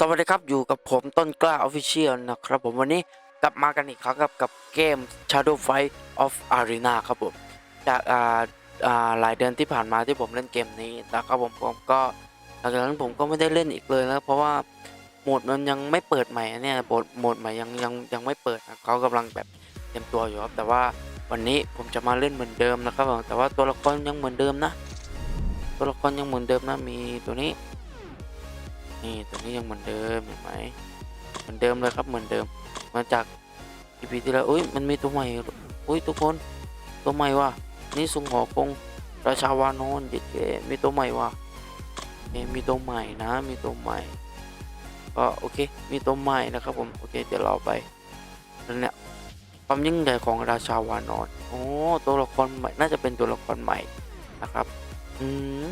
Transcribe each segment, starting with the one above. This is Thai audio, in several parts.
สวัสดีครับอยู่กับผมต้นกล้าออฟฟิเชียลนะครับผมวันนี้กลับมากันอีกครั้งครับกับเกม Shadow Fight of Arena ครับผมจากอ่าอ่าหลายเดือนที่ผ่านมาที่ผมเล่นเกมนี้นะครับผมผมก็หลังจากนั้นผมก็ไม่ได้เล่นอีกเลยนะเพราะว่าโหมดมันยังไม่เปิดใหม่เนี่ยโหมดโหมดใหม่ยังยังยังไม่เปิดนะเขากำลังแบบเตรียมตัวอยู่ครับแต่ว่าวันนี้ผมจะมาเล่นเหมือนเดิมนะครับผมแต่ว่าตัวละครยังเหมือนเดิมนะ ตัวละครยังเหมือนเดิมนะมีตัวนี้ นี่ตัวนี้ยังเหมือนเดิมเห็นไหมเหมือนเดิมเลยครับเหมือนเดิม มาจาก EP ที่แล้วอุ้ยมันมีตัวใหม่อุ้ยทุกคนตัวใหม่ว่ะนี่สุงหอคงราชาวานอนเด็ดๆมีตัวใหม่ว่ะเอมีตัวใหม่นะมีตัวใหม่ก็โอเคมีตัวใหม่นะครับผมโอเคเดี๋ยวเราไปแล้วเนี่ยความยิ่งใหญ่ของราชาวานอนโอ้ตัวละครใหม่น่าจะเป็นตัวละครใหม่นะครับ อืม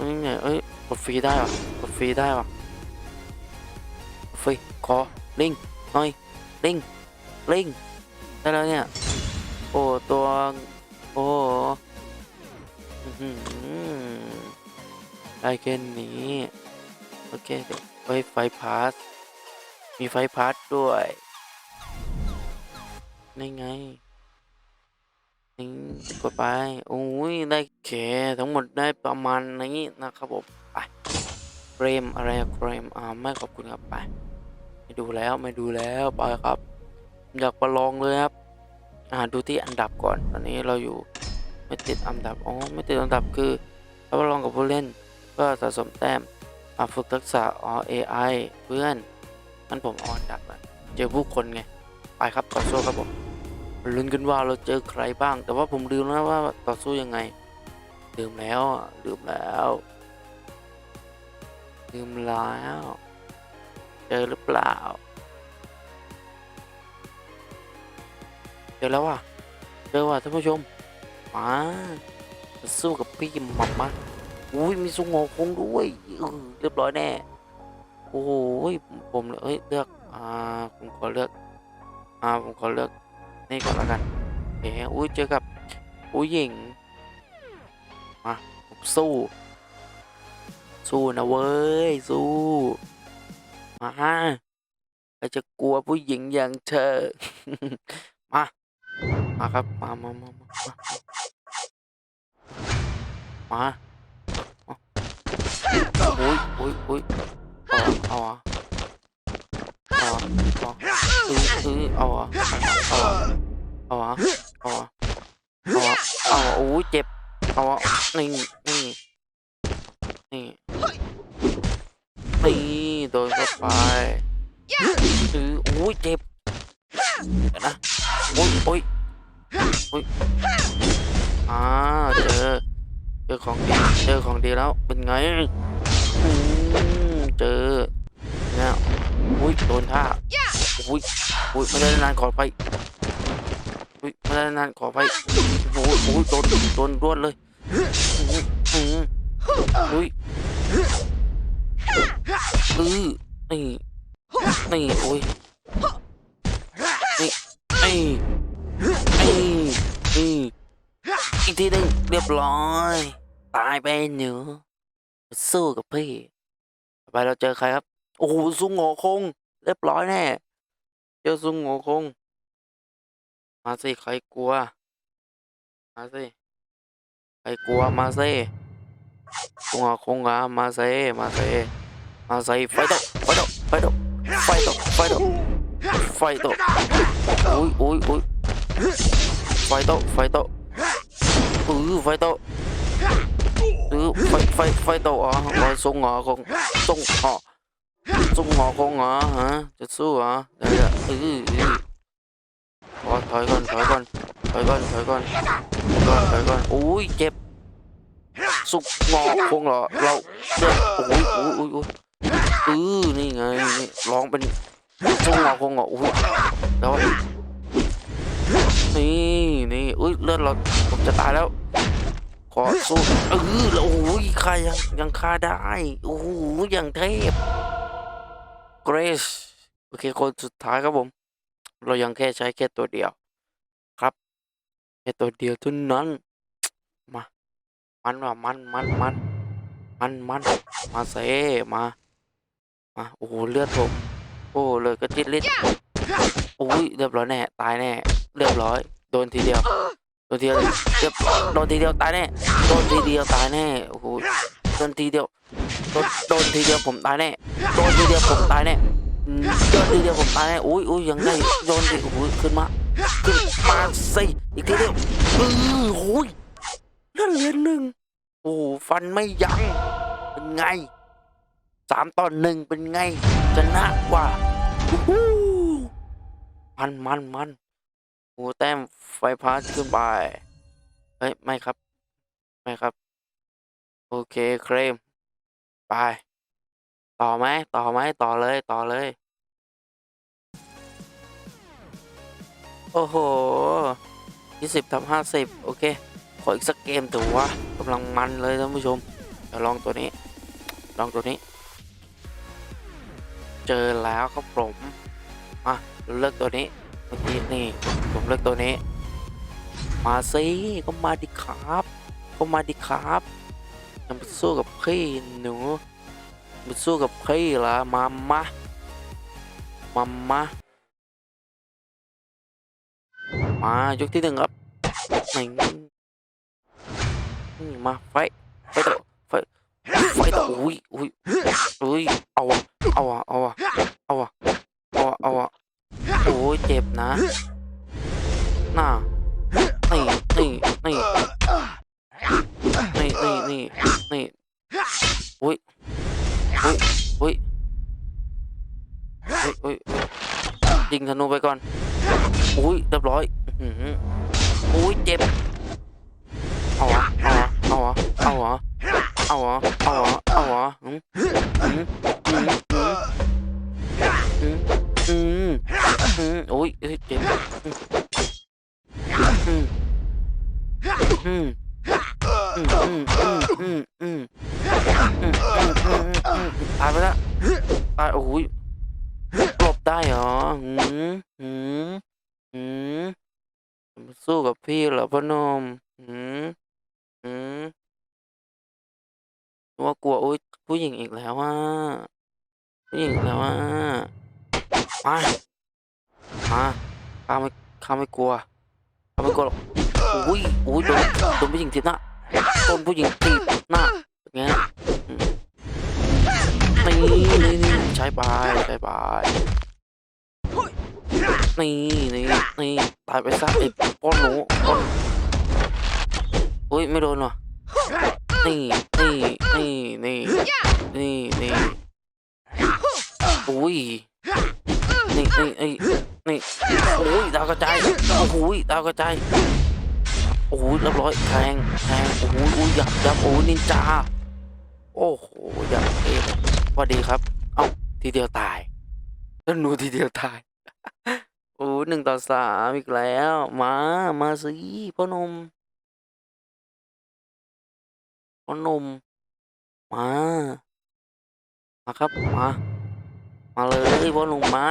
ความยิ่งเอ้ยกดฟรีได้เหรอกดฟรีได้เหรอฟรีขอลิงหน่อยลิงลิงได้แล้วเนี่ย โอ้ตัวโอ้หือได้แค่นี้ โอเคเดี๋ยวไว้ไฟพาสมีไฟพาสด้วยนี่ไง กดไปโอ้ยได้แค่ทั้งหมดได้ประมาณนี้นะครับผมไปเฟรมอะไรเฟรมอ่าไม่ขอบคุณครับไปไม่ดูแล้วไม่ดูแล้วไปครับ อยากประลองเลยครับอ่าดูที่อันดับก่อนตอนนี้เราอยู่ไม่ติดอันดับอ๋อไม่ติดอันดับคือเราประลองกับผู้เล่นเพื่อสะสมแต้มมาฝึกทักษะอ๋อ AI เพื่อนนั่นผมออนดับอะเจอผู้คนไงไปครับต่อสู้ครับผม ลุ้นกันว่าเราเจอใครบ้าง แต่ว่าผมลืมแล้วว่าต่อสู้ยังไงลืมแล้วอะลืมแล้วลืมแล้วเจอหรือเปล่าเจอแล้วว่ะเจอว่ะท่านผู้ชมมาสู้กับพี่หมัมมาอุ้ยมีสุงโงคงด้วยเรียบร้อยแน่โอ้โหผมเอ้ยเลือกอ่าผมขอเลือกอ่าผมขอเลือก นี่ก่อนแล้วกันเอ๋อุ้ยเจอกับผู้หญิงมาสู้ สู้นะเว้ย สู้มาใครจะกลัวผู้หญิงอย่างเธอ มา มาครับ มามามามามามาโอ้ยโอ้ยโอ้ยเอาอะเอาอะเอาอะซื้อซื้อเอาเอาอะ เอาอะเอาอะเอาอะเอาอะโอ้ยเจ็บเอาอะนี่นี่นี่นี่โดนเข้าไปซื้อโอ้ยเจ็บนะโอ้ยโอ้ยโอ้ยอ่าเจอเจอของดีเจอของดีแล้วเป็นไงอืมเจอเนี่ยอุ้ยโดนท่าอุ้ยอุ้ยไม่ได้นานขอไป อุ้ยไม่ได้นานขอไปโอ้ยโอ้ยโดนโดนรวดเลยอืมอืมอุ้ยอือนี่นี่โอ้ยนี่นี่นี่นี่อีกทีหนึ่งเรียบร้อย ตายไปหนูสู้กับพี่ไปเราเจอใครครับ โอ้โหซุงโงคง เรียบร้อยแน่ เจอซุงโงคง มาสิใครกลัว มาสิใครกลัวมาสิซุงโงคงอะมาสิมาสิมาสิไฟตกไฟตกไฟตกไฟตกไฟตกไฟตกอุ้ยอุ้ยอุ้ยไฟโตะไฟโตะอือไฟโตะอือไฟไฟไฟโตะเหรอไฟทรงเหรอคงทรงเหรอทรงเหรอคงเหรอฮะจะสู้เหรอเดี๋ยวเดี๋ยวอือ อือขอถอยก่อนถอยก่อนถอยก่อนถอยก่อนถอยก่อนถอยก่อนอุ้ยเจ็บ สุกงอคงเหรอเราเลือดโอ้ยโอ้ยโอ้ยโอ้ยอือนี่ไงนี่ร้องเป็นทรงงอคงเหรออุ้ยแล้วนี่นี่อุ้ยเลือดเราผมจะตายแล้ว ขอสู้เออแล้วโอ้ยฆ่ายังยังฆ่าได้โอ้โหอย่างเทพเกรซโอเคคนสุดท้ายครับผม เรายังแค่ใช้แค่ตัวเดียวครับแค่ตัวเดียวเท่านั้นมามันว่ามันมันมันมันมันมาเซมามามาโอ้โหเลือดผมโอ้เลยก็จิตลิดโอ้ยเรียบร้อยแน่ตายแน่เรียบร้อยโดนทีเดียวโดนทีเดียวเรียบโดนทีเดียวตายแน่โดนทีเดียวตายแน่โอ้โหโดนทีเดียวโดนโดนทีเดียวผมตายแน่โดนทีเดียวผมตายแน่อืม โดนทีเดียวผมตายแน่อุ้ยอุ้ยยังไงโดนทีโอ้โหขึ้นมาขึ้นมาสิอีกทีเดียวอือโอ้ยเลือดเหลือหนึ่งโอ้ฟันไม่ยั้งเป็นไงสามต่อหนึ่งเป็นไงชนะกว่ามันมันมันโอ้แต้มไฟพาสขึ้นไปเฮ้ยไม่ครับ ไม่ครับ โอเคเครมไป ต่อไหมต่อไหมต่อเลยต่อเลย โอ้โหยี่สิบทับห้าสิบโอเค ขออีกสักเกมถือว่ากำลังมันเลยท่านผู้ชมเดี๋ยวลองตัวนี้ ลองตัวนี้ เจอแล้วครับผมอะเราเลือกตัวนี้เมื่อกี้นี่ผมเลือกตัวนี้ มาสิก็มาดิครับ ก็มาดิครับจะมาสู้กับพี่หนู มาสู้กับพี่เหรอมามะมามะมายกที่หนึ่งครับนี่นี่มาไฟไฟต่อไฟไฟต่ออุ้ยอุ้ยอุ้ยเอาอะเอาอะเอาอะเอาอะเอาอะเอาอะโอ้ยเจ็บนะ นูไปก่อน อุ้ยเรียบร้อยอุ้ยเจ็บ เอาเวะเอาเวะเอาวะเอาวะเอาวะเอาวะอุ้ยเจ็บอืมตายไปละตายโอ้ยหลบได้เหรอ สู้กับพี่เหรอพ่อหนมอืมอืมว่ากลัวอุ้ยผู้หญิงอีกแล้วว่า ผู้หญิงอีกแล้วว่ามามาข้าไม่ข้าไม่กลัวข้าไม่กลัวหรอกอุ้ยอุ้ยโดนโดนผู้หญิงทีบหน้าโดนผู้หญิงทีบหน้าเป็นไงอืมนี่นี่นี่ใช้ไปใช้ไป นี่นี่นี่ตายไปซะไอ้ป้อนหนูป้อนอุ้ยไม่โดนวะนี่นี่นี่นี่นี่นี่อุ้ยนี่นี่นี่นี่โอ้ยดาวกระจายโอ้โหดาวกระจายโอ้โหเรียบร้อยแทงแทงโอ้โหอุ้ยหยับหยับโอ้ยนินจาโอ้โหหยับเองสวัสดีครับ เอ้าทีเดียวตายแล้วหนูทีเดียวตาย โอ้หนึ่งต่อสามอีกแล้ว มา มาสิพ่อหนมพ่อหนมมา มาครับ มา มาเลยพ่อหนุ่มมา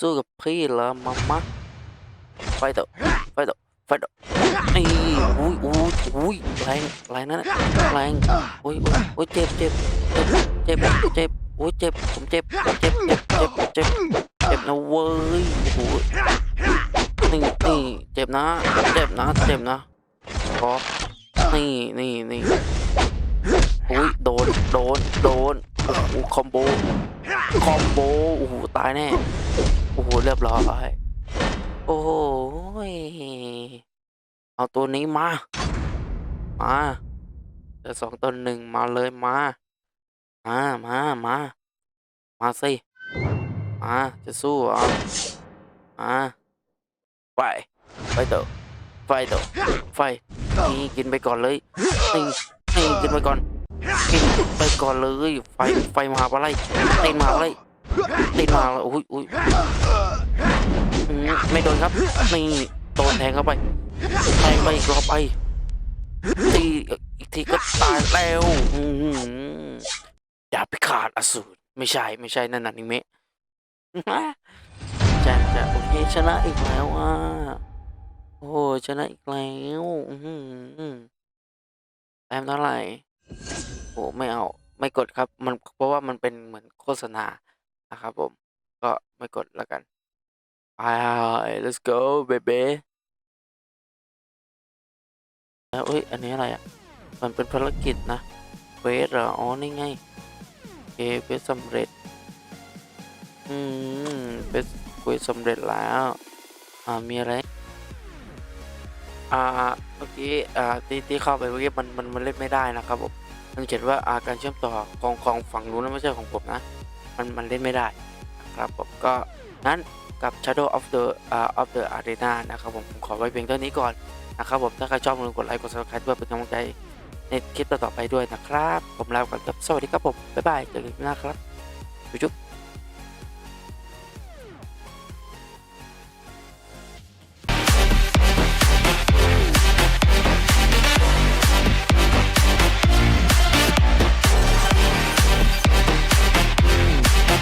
สู้กับพี่เหรอมามาไฟต่อไฟต่อไฟต่อนี่อุ้ยอุ้ยอุ้ยแรงแรงนั่นแรงอุ้ยอุ้ยอุ้ยเจ็บเจ็บเจ็บเจ็บเจ็บอุ้ยเจ็บผมเจ็บเจ็บเจ็บเจ็บเจ็บ เจ็บนะเว้ยโอ้โหนี่นี่เจ็บนะ เจ็บนะ เจ็บนะขอนี่นี่นี่อุ้ยโดน โดน โดน โอ้โหคอมโบ คอมโบ โอ้โห ตายแน่ โอ้โห เรียบร้อย โอ้โหยเอาตัวนี้มา มาเดี๋ยวสองตัวหนึ่งมาเลยมา มา มา มา มาสิ มาจะสู้เหรอะไฟไฟเตอไฟเตอไฟนี่กินไปก่อนเลยนี่นี่กินไปก่อนกินไปก่อนเลยไฟไฟมาอะไรตีนมาอะไรตีนมาอุ้ยอุ้ยไม่โดนครับนี่โดนแทงเข้าไปแทงไปอีกรอบไปตีอีกทีก็ตายแล้วอืมดาบพิฆาตอสูรไม่ใช่ไม่ใช่นั่นน่ะนิเมะ จะจะโอเคชนะอีกแล้วอะโอ้ชนะอีกแล้วแต้มเท่าไหร่โอ้ไม่เอาไม่กดครับ มันเพราะว่ามันเป็นเหมือนโฆษณานะครับผม ก็ไม่กดแล้วกันไป let's go baby แล้วเอ้ยอันนี้อะไรอะ มันเป็นภารกิจนะเวสเหรออ๋อนี่ไงโอเวสสำเร็จ อืมเป็นควสสำเร็จแล้ว อ่า มีอะไร อ่า เมื่อกี้ อ่า ที่ที่เข้าไปเมื่อกี้มัน มัน มันเล่นไม่ได้นะครับผม มันเขียนว่าอาการเชื่อมต่อของของฝั่งนู้นนะไม่ใช่ของผมนะ มัน มันเล่นไม่ได้นะครับผม ก็นั้นกับ Shadow of the อ่า of the Arena นะครับผมผมขอไว้เพียงเท่านี้ก่อนนะครับผม ถ้าใครชอบอย่าลืมกดไลค์กด subscribe เพื่อเป็นกำลังใจในคลิปต่อๆไปด้วยนะครับ ผมลาไปก่อนครับ สวัสดีครับผม บ๊ายบายเจอกันคลิปหน้าครับจุ๊บ